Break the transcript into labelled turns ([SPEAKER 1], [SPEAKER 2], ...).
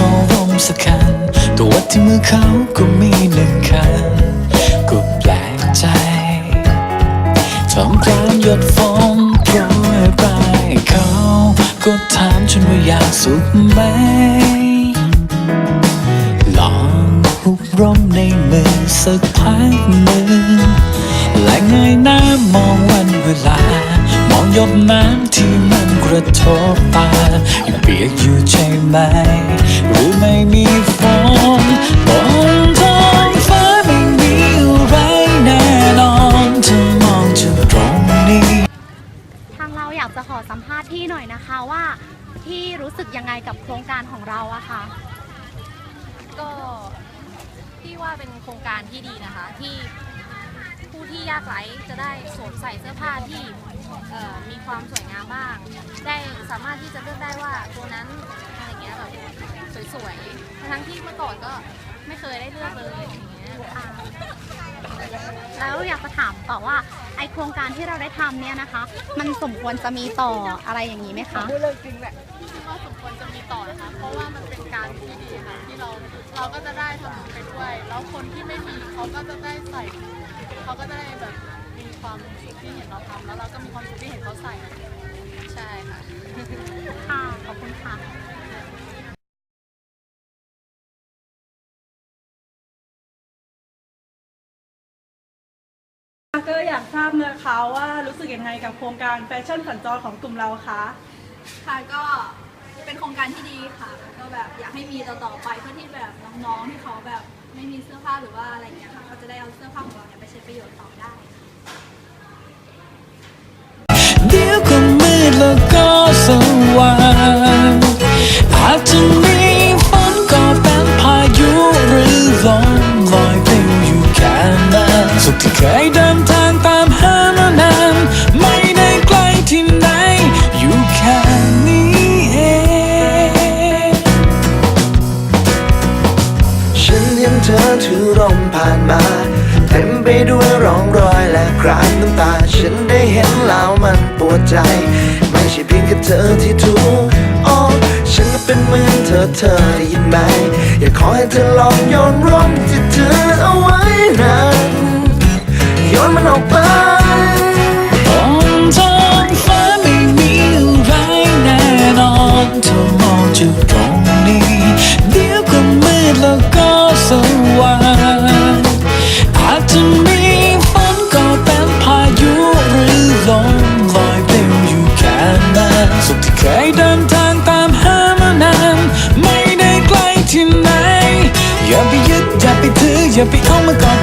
[SPEAKER 1] เขาร่มสักคันตัวาที่มือเขาก็มีหนึ่งคันก็แปลกใจทำกลางหยดฝนโปรยปลายเขาก็ถามฉันว่าอยากสุขไหม ลองหุบร่มในมือสักพักหนึ่งและเงยหน้ามองวันเวลา มองหยดน้ำที่มัน กระทบตายังเปียกอยู่ใช่ไหมรือไม่มีฝนบนท้องฟ้าไม่มีอะไรแน่นอนเธอมองจากตรงนี้
[SPEAKER 2] ทางเราอยากจะขอสัมภาษณ์พี่หน่อยนะคะว่าพี่รู้สึกยังไงกับโครงการของเราอะคะ
[SPEAKER 3] ก็พี่ว่าเป็นโครงการที่ดีนะคะที่ ผู้ที่ยากไร้จะได้สวมใส่เสื้อผ้าที่เอ่อมีความสวยงามบ้าง ได้สามารถที่จะเลือกได้ว่าตัวนั้นอะไรเงี้ยแบบสวยๆ ทั้งที่เมื่อก่อนก็ไม่เคยได้เลือกเลยอย่างเงี้ย
[SPEAKER 2] ค่ะแล้วอยากจะถามต่อว่าไอโครงการที่เราได้ทำเนี่ยนะคะ มันสมควรจะมีต่ออะไรอย่างนี้ไหมคะ
[SPEAKER 3] คิดว่าสมควรจะมีต่อนะคะเพราะว่ามันเป็นการที่ดีค่ะที่เราเราก็จะได้ทำไปด้วยแล้วคนที่ไม่มีเขาก็จะได้ใส่ เขาก็จะได้แบบมีความสุขที่เห็นเราทำแล้วเราก็มีความสุขที่เห็นเขาใส่ ใช่ค่ะ
[SPEAKER 2] ค่ะ ขอบคุณค่ะ
[SPEAKER 4] ก็อยากทราบนะคะว่ารู้สึกยังไงกับโครงการแฟชั่นสัญจรของกลุ่มเราคะ
[SPEAKER 5] ค่ะก็เป็นโครงการที่ดีค่ะ ก็แบบอยากให้มีต่อๆไปเพื่อที่แบบน้องๆที่เขาแบบ ไม่มีเสื้อผ้าหรือว่าอะไรอย่างเงี้ยค่ะเขาจะได้เอาเสื้อผ้าของเราเนี่ยไปใช้ประโยชน์ต่อได้
[SPEAKER 1] รอยและ
[SPEAKER 6] คราบน้ำตา ฉันได้เห็นแล้วมันปวดใจ ไม่ใช่เพียงแค่เธอที่ถูกอ๋อฉันเป็นเหมือนเธอเธอได้ยินไหม อยากขอให้เธอลองโยนร่มที่เธอเอาไว้นั้นโยนมันออกไป
[SPEAKER 1] can't be on my own.